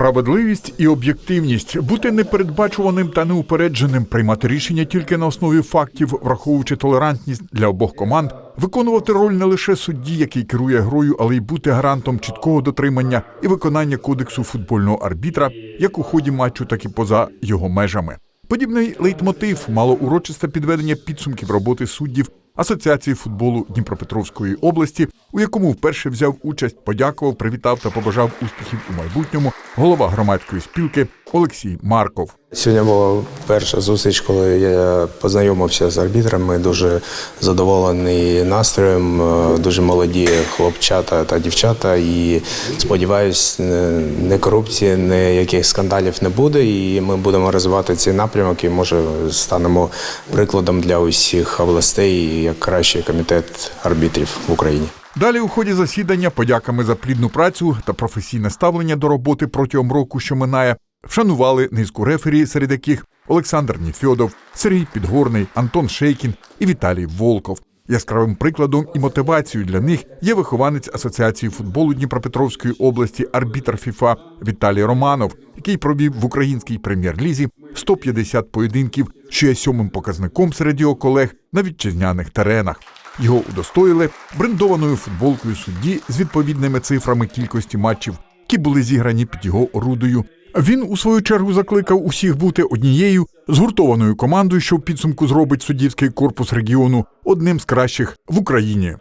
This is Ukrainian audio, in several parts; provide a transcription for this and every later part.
Справедливість і об'єктивність. Бути непередбачуваним та неупередженим, приймати рішення тільки на основі фактів, враховуючи толерантність для обох команд, виконувати роль не лише судді, який керує грою, але й бути гарантом чіткого дотримання і виконання кодексу футбольного арбітра, як у ході матчу, так і поза його межами. Подібний лейтмотив мало урочисте підведення підсумків роботи суддів Асоціації футболу Дніпропетровської області, у якому вперше взяв участь, подякував, привітав та побажав успіхів у майбутньому голова громадської спілки Олексій Марков. Сьогодні була перша зустріч, коли я познайомився з арбітром. Ми дуже задоволені настроєм, е, дуже молоді хлопчата та дівчата. І сподіваюсь, не- не корупції, ніяких скандалів не буде. І ми будемо розвивати цей напрямок. І може станемо прикладом для усіх областей як кращий комітет арбітрів в Україні. Далі у ході засідання подяками за плідну працю та професійне ставлення до роботи протягом року, що минає, вшанували низку рефері, серед яких Олександр Ніфьодов, Сергій Підгорний, Антон Шейкін і Віталій Волков. Яскравим прикладом і мотивацією для них є вихованець Асоціації футболу Дніпропетровської області, арбітр ФІФА Віталій Романов, який провів в українській прем'єр-лізі 150 поєдинків, що є сьомим показником серед його колег на вітчизняних теренах. Його удостоїли брендованою футболкою судді з відповідними цифрами кількості матчів, які були зіграні під його орудою. Він у свою чергу закликав усіх бути однією згуртованою командою, що в підсумку зробить суддівський корпус регіону одним з кращих в Україні.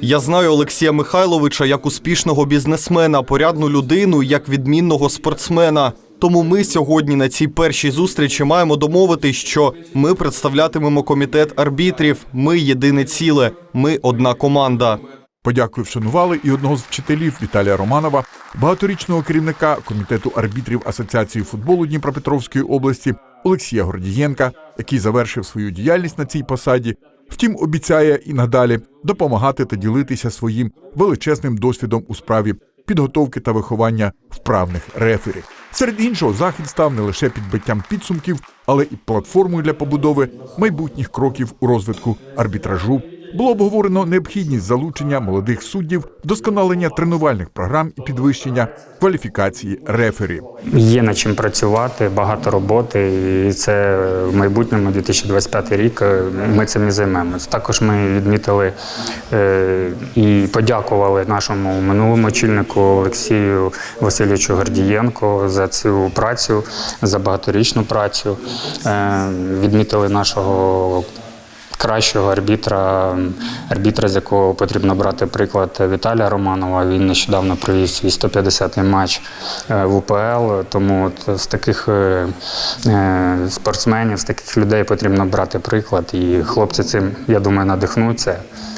Я знаю Олексія Михайловича як успішного бізнесмена, порядну людину, як відмінного спортсмена. Тому ми сьогодні на цій першій зустрічі маємо домовитись, що ми представлятимемо комітет арбітрів. Ми єдине ціле, ми одна команда. Подякую вшанували і одного з вчителів Віталія Романова, багаторічного керівника комітету арбітрів Асоціації футболу Дніпропетровської області Олексія Гордієнка, який завершив свою діяльність на цій посаді. Втім, обіцяє і надалі допомагати та ділитися своїм величезним досвідом у справі підготовки та виховання вправних рефері. Серед іншого, захід став не лише підбиттям підсумків, але і платформою для побудови майбутніх кроків у розвитку арбітражу було обговорено необхідність залучення молодих суддів, вдосконалення тренувальних програм і підвищення кваліфікації рефері. Є над чим працювати, багато роботи, і це в майбутньому 2025 рік е, ми цим і займемось. Також ми відмітили е, і подякували нашому минулому очільнику Олексію Васильовичу Гордієнко за цю працю, за багаторічну працю. Е, відмітили нашого кращого арбітра, арбітра, з якого потрібно брати приклад Віталія Романова. Він нещодавно провів свій 150-й матч е, в УПЛ. Тому от з таких е, е, спортсменів, з таких людей потрібно брати приклад. І хлопці цим, я думаю, надихнуться.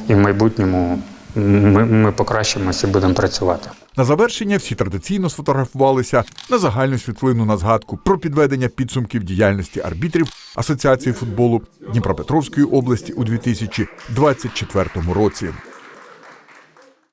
І в майбутньому ми, ми покращимося і будемо працювати. На завершення всі традиційно сфотографувалися на загальну світлину на згадку про підведення підсумків діяльності арбітрів Асоціації футболу Дніпропетровської області у 2024 році.